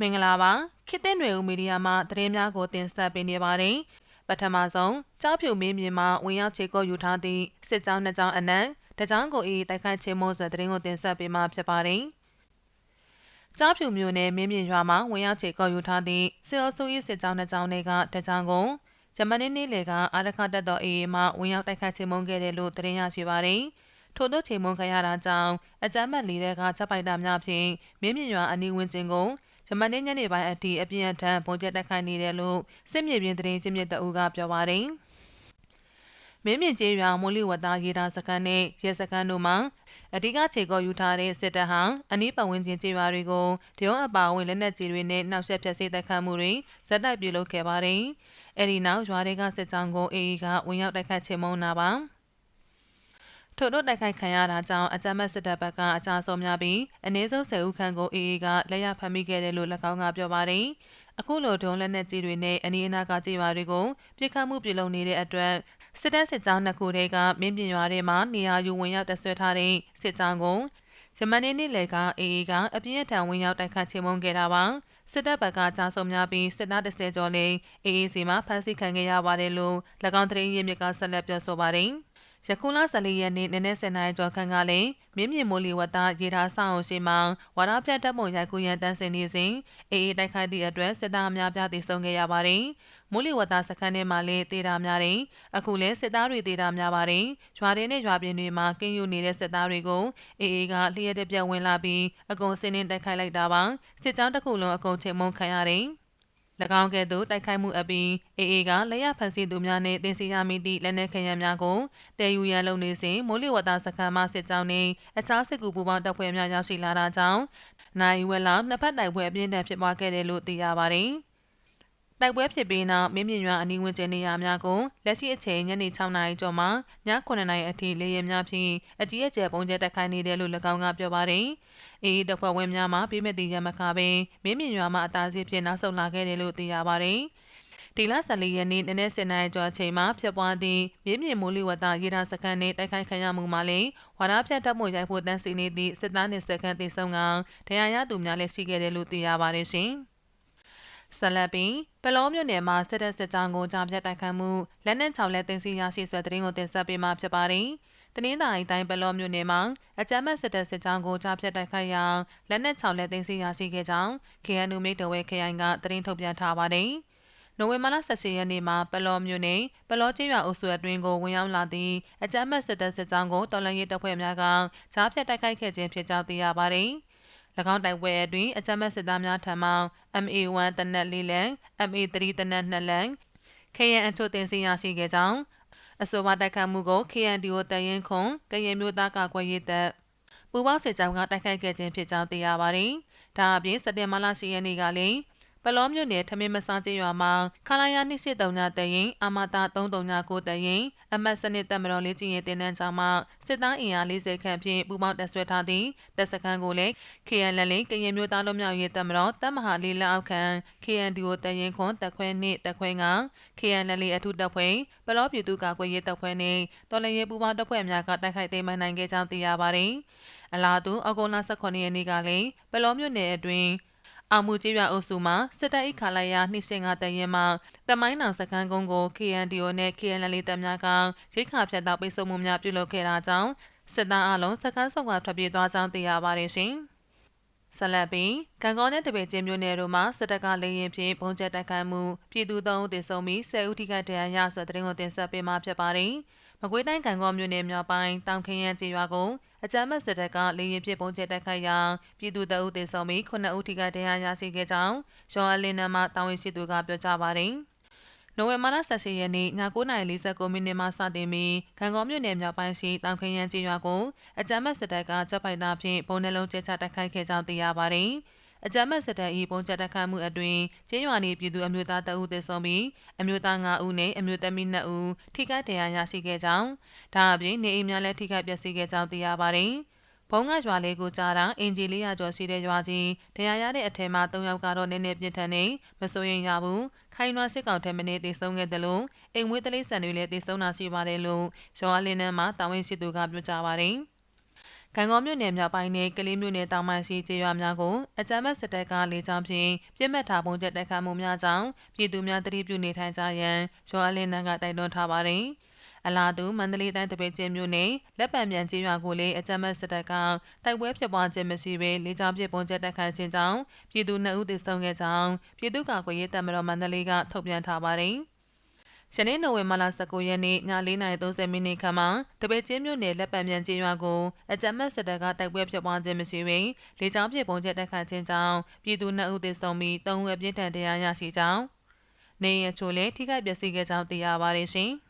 မင်္ဂလာပါခေတ်သစ်ຫນွေဦးမီဒီယာမှသတင်းများကိုတင်ဆက်ပေးနေပါတယ်ပထမဆုံးကြောက်ဖြူမင်းမြင်မှဝင်ရောက်ခြေကုပ်ယူထားသည့်စစ်ကြောင်းနှစ်ကြောင်းအနက်တကြောင်းကိုဤတိုက်ခိုက်ခြင်းမို့ဆိုသတင်းကိုတင်ဆက်ပေးမှာဖြစ်ပါတယ်ကြောက်ဖြူမျိုးနယ်မင်းမြင့်ရွာမှာဝင်ရောက်ခြေကုပ်ယူထားသည့်စစ်အုပ်စု၏စစ်ကြောင်းနှစ်ကြောင်းတွေကတကြောင်းကိုဂျမနီနေ့လေကအာရခတက်တော်အေးမှဝင်ရောက်တိုက်ခိုက်ခြင်းမုန်းခဲ့တယ်လို့သတင်းရရှိပါတယ်ထို့သောချိန်မုန်းခရတာကြောင့်အကြမ်းဖက်လီတဲ့ကချက်ပိုက်တာများဖြင့်မင်းမြင့်ရွာအနီးဝန်းကျင်ကို ဂျမန်နေ့ညနေပိုင်းအထိအပြင်းအထန်ပုံကျက်တက်ခိုင်းနေတယ်လို့စစ်မြေပြင်သတင်းချင်းမြစ်တအူးကပြောပါတယ်။မင်းမြင့်ကျေးရွာမိုးလီဝတာရေတာစခန်းနဲ့ရဲစခန်းတို့မှာအဓိကခြေကောယူထားတဲ့စစ်တပ်ဟာအနီးပတ်ဝန်းကျင်ကျေးရွာတွေကိုဒရုန်းအပါဝင်လက်နက်ကြီးတွေနဲ့နှောက်ယှက်ဖျက်ဆီးတိုက်ခတ်မှုတွေဇက်တိုက်ပြုလုပ်ခဲ့ပါတယ်။အဲဒီနောက်ရွာတွေကစစ်ကြောင်းကိုအေအေကဝင်ရောက်တိုက်ခတ်ချေမှုန်းတာပါ။ ထို့တို့တိုက်ခိုက်ခံရတာကြောင့်အကြမ်းဖက်စစ်တပ်ဘက်ကအကြဆုံးများပြီးအနည်းဆုံး10ဦးခန့်ကိုအေအေကလက်ရဖမ်းမိခဲ့တယ်လို့၎င်းကပြောပါတယ်။အခုလိုဒုံလက်နက်ကြီးတွေနဲ့အနီးအနားကကြေးရွာတွေကိုပြစ်ခတ်မှုပြုလုပ်နေတဲ့အတွက်စစ်တပ်စစ်ကြောင်းနှစ်ခုတည်းကမင်းပြင်ရွာတွေမှာနေရာယူဝင်ရောက်တဆွဲထားတဲ့စစ်ကြောင်းကိုဂျမနီနေ့လယ်ကအေအေကအပြင်းအထန်ဝင်ရောက်တိုက်ခတ်ချေမှုန်းခဲ့တာပါ။စစ်တပ်ဘက်ကကြားဆုံးများပြီးစစ်သား30ကျော်လေးအေအေစီမှာဖမ်းဆီးခံခဲ့ရပါတယ်လို့၎င်းသတင်းရင်းမြစ်ကဆက်လက်ပြောဆိုပါတယ်။ ယခုလ14ရက်နေ့နနက်7:00နာရီကျော်ခန့်ကလည်းမြင်းမြင့်မိုးလီဝတ်သားရေထားဆောင်အောင်ရှိမှဝါရပြတ်တပ်မုံရိုက်ကူရန်တန်းစင်နေစဉ်အေးအေးတိုက်ခိုက်သည့်အတွက်စစ်သားများပြားတည်ဆုံခဲ့ရပါတယ်။မိုးလီဝတ်သားစခန်းထဲမှာလည်းတေတာများတယ်။အခုလည်းစစ်သားတွေတေတာများပါတယ်။ရွာတွေနဲ့ရွာပြင်တွေမှာကင်းယူနေတဲ့စစ်သားတွေကိုအေးအေးကလျှက်တဲ့ပြက်ဝင်လာပြီးအကုန်စင်းနှင်းတိုက်ခိုက်လိုက်တာပါ။စစ်ကြောင်းတစ်ခုလုံးအကုန်ချိန်မုံခံရတယ်။၎ င်းကဲ့သို့တိုက်ခိုက်မှုအပြီးအေအေကလက်ရဖန်စီသူများနှင့်တင်စီရမိသည့်လက်နက်ခဲယမ်းများကိုတည်ယူရန်လုပ်နေစဉ်မိုးလေဝသစခန်းမှစစ်ကြောင်းနှင့်အခြားစစ်ကူပူးပေါင်းတပ်ဖွဲ့များရောက်ရှိလာတာကြောင့်နိုင်ဝဲလောက်နှစ်ဖက်တိုက်ပွဲအပြင်းထန်ဖြစ်ပွားခဲ့တယ်လို့သိရပါတယ်။ တိုက်ပွဲဖြစ်ပြီးနောက်မင်းမြင့်ရွာအနီးဝန်းကျင်နေရာများကိုလက်ရှိအချိန်ညနေ6နာရီကျော်မှည9နာရီအထိလေယာဉ်များဖြင့်အကြီးအကျယ်ပုံကျဲတက်ခိုင်းနေတယ်လို့၎င်းကပြောပါတယ်။အေးတပ်ဖွဲ့ဝင်များမှပြည့်မဲ့တည်ရမခပင်မင်းမြင့်ရွာမှအသားစီးဖြင့်နောက်ဆုံးလာခဲ့တယ်လို့သိရပါတယ်။ဒီလ14ရက်နေ့နနက်7:00နာရီကျော်ချိန်မှာဖြစ်ပွားသည့်မြင်းမြင့်မိုးလေဝသရေဒါစကန်နှင့်တိုက်ခိုက်ခံရမှုမှာလည်းဝါဒဖြတ်တပ်မှုရိုက်ဖို့တန်းစီနေသည့်စစ်သားနှင့်စကန်တည်ဆုံကဒဏ်ရာရသူများလည်းရှိခဲ့တယ်လို့သိရပါတယ်ရှင်။ ဆက်လက်ပြီးပလောမြို့နယ်မှာစစ်တပ်စစ်ကြောင်းကိုကြားပြတ်တိုက်ခိုက်မှုလက်နက်6လက်တင်စီရရှိဆွဲသတင်းကိုတင်ဆက်ပေးမှာဖြစ်ပါတယ်။တနင်္သာရီတိုင်းပလောမြို့နယ်မှာအကြမ်းဖက်စစ်တပ်စစ်ကြောင်းကိုကြားပြတ်တိုက်ခိုက်ရာလက်နက်6လက်တင်စီရရှိခဲ့ကြောင်း KNU မိတ်တော်ဝဲခရိုင်ကသတင်းထုတ်ပြန်ထားပါတယ်။နိုဝင်ဘာလ18ရက်နေ့မှာပလောမြို့နယ်ပလောကျေးရွာအုပ်စုအတွင်းကိုဝင်ရောက်လာသည့်အကြမ်းဖက်စစ်တပ်စစ်ကြောင်းကိုတော်လှန်ရေးတပ်ဖွဲ့များကကြားဖြတ်တိုက်ခိုက်ခဲ့ခြင်းဖြစ်ကြောင်းသိရပါတယ်။၎ င်းတိုက်ပွဲအတွင်းအကြမ်းဖက်စစ်သားများထံမှ MA1 တနက်၄လံ MA3 တနက်2လံ KN အချို့တင်စီရရှိခဲ့ကြောင်းအဆိုပါတိုက်ခိုက်မှုကို KNDO တရင်ခွန်ကရင်မျိုးသားကာကွယ်ရေးတပ်ပူပေါင်းစစ်ကြောင်းကတိုက်ခိုက်ခဲ့ခြင်းဖြစ်ကြောင်းသိရပါတယ်။ဒါအပြင်စက်တင်ဘာလ10ရက်နေ့ကလည်း ပလောမြို့နယ်ထမင်းမစားကျေးရွာမှာခလာယာနှစ်စစ်တုံညာတရင်အမတာ339တရင်အမတ်စနစ်တပ်မတော်လေးကျင်းရဲ့တင်နန်းချောင်းမှာစစ်သားအင်အား40ခန့်ဖြင့်ပူးပေါင်းတပ်ဆွဲထားသည့်တပ်စခန်းကိုလည်း KNL ကရင်မျိုးသားလူမျိုးရေးတပ်မတော်တပ်မဟာလေးလက်အောက်ခံ KNDO တရင်ခွန်တပ်ခွဲနှင့်တပ်ခွဲက KNL အထူးတပ်ဖွဲ့ပလောပြည်သူ့ကာကွယ်ရေးတပ်ဖွဲ့နှင့်တော်လှန်ရေးပူးပေါင်းတပ်ဖွဲ့များကတိုက်ခိုက်သိမ်းပိုက်နိုင်ခဲ့ကြောင်းသိရပါတယ်။အလားတူအောက်တိုဘာ18ရက်နေ့ကလည်းပလောမြို့နယ်အတွင်း အောင်မှုကျေးရွာအုပ်စုမှာစစ်တပ်၏ခလာယာနှိစင်ကတရင်မှတမိုင်းနောင်စခန်းကုန်းကို KNDO နဲ့ KNL တပ်များကရိခါဖြတ်တောက်ပိတ်ဆို့မှုများပြုလုပ်ခဲ့တာကြောင့်စစ်သားအလုံးစခန်းဆောင်ကထွက်ပြေးသွားကြောင်းသိရပါတယ်ရှင်။ဆလတ်ပီကံကောနဲ့တပည့်ချင်းမျိုးနယ်တို့မှာစစ်တပ်ကလေရင်ဖြင့်ပုံကျက်တိုက်ခိုက်မှုပြည်သူသုံးဦးသေဆုံးပြီး10ဦးထိခိုက်ဒဏ်ရာရဆိုတဲ့တင်ကိုတင်ဆက်ပေးမှာဖြစ်ပါတယ်။ မကွေးတိုင်းကံကောမြို့နယ်မြောက်ပိုင်းတောင်ခင်းရန်ကျေးရွာကိုအကြမ်းဖက်စစ်တပ်ကလေရင်ပြစ်ပုံကျတိုက်ခိုက်ရာပြည်သူတအုပ်တေဆုံးပြီး9ဦးထိခိုက်ဒဏ်ရာရရှိခဲ့ကြောင်းရောအလင်းနမ်းမှတာဝန်ရှိသူကပြောကြားပါတယ်။နိုဝင်ဘာလ18ရက်နေ့ည9:49မိနစ်မှစတင်ပြီးခံကောမြို့နယ်မြောက်ပိုင်းရှိတောင်ခင်းရန်ကျေးရွာကိုအကြမ်းဖက်စစ်တပ်ကတပ်ပိုက်သားဖြင့်ပုံနှလုံးကျချတိုက်ခိုက်ခဲ့ကြောင်းသိရပါတယ်။ အကြမ်းဖက်စစ်တပ်၏ပုံချတက်ခတ်မှုအတွင်ကျင်းရွာနေပြည်သူအမျိုးသားတအုပ်သေဆုံးပြီးအမျိုးသား9ဦးနဲ့အမျိုးသမီး2ဦးထိခိုက်ဒဏ်ရာရရှိခဲ့ကြောင်းဒါအပြင်နေအိမ်များလည်းထိခိုက်ပျက်စီးခဲ့ကြောင်းသိရပါတယ်။ဘုံကရွာလေးကိုကြားတာအင်ဂျီ400ကျော်ရှိတဲ့ရွာကြီးတရားရတဲ့အထက်မှာ3ယောက်ကတော့နည်းနည်းပြစ်ထန်နေမစိုးရင်ရဘူးခိုင်နွားစစ်ကောင်ထက်မင်းတေဆုံးခဲ့တယ်လို့အိမ်မွေးတလိဆန်တွေလည်းတေဆုံးတာရှိပါတယ်လို့ရွာလင်းနှမ်းမှာတာဝန်ရှိသူကပြောကြားပါတယ်။ ကံကောမြို့နယ်မြောက်ပိုင်းနဲ့ကလေးမြို့နယ်တောင်ပိုင်းရှိကျေးရွာများကိုအကြမ်းဖက်စစ်တပ်ကလေကြောင်းဖြင့်ပြစ်မှတ်ထားပုံချက်တိုက်ခတ်မှုများကြောင့်ပြည်သူများတတိပြုနေထိုင်ကြရန်ရွာအလင်းနန်းကတိုက်တွန်းထားပါတယ်။အလားတူမန္တလေးတိုင်းတပိတ်ကျင်းမြို့နယ်လက်ပံမြန်ကျေးရွာကိုလည်းအကြမ်းဖက်စစ်တပ်ကတိုက်ပွဲဖြစ်ပွားခြင်းမရှိဘဲလေကြောင်းပစ်ပုံချက်တိုက်ခိုက်ခြင်းကြောင့်ပြည်သူ2ဦးသေဆုံးခဲ့ကြောင်းပြည်သူ့ကာကွယ်ရေးတပ်မတော်မန္တလေးကထုတ်ပြန်ထားပါတယ်။ ယနေ့နိုဝင်ဘာလ19ရက်နေ့ည4:30မိနစ်ခန့်မှာတပည့်ချင်းမြို့နယ်လက်ပံမြန်ကျေးရွာကိုအကြမ်းဖက်စစ်တပ်ကတိုက်ပွဲဖြစ်ပွားခြင်းမရှိဘဲလေကြောင်းပစ်ပုံချက်တိုက်ခိုက်ခြင်းကြောင့်ပြည်သူ2ဦးသေဆုံးပြီး3ဦးအပြစ်ဒဏ်တရားရရှိကြောင်းနေရချိုလည်းထိခိုက်ပျက်စီးခဲ့ကြောင်းသိရပါတယ်ရှင်။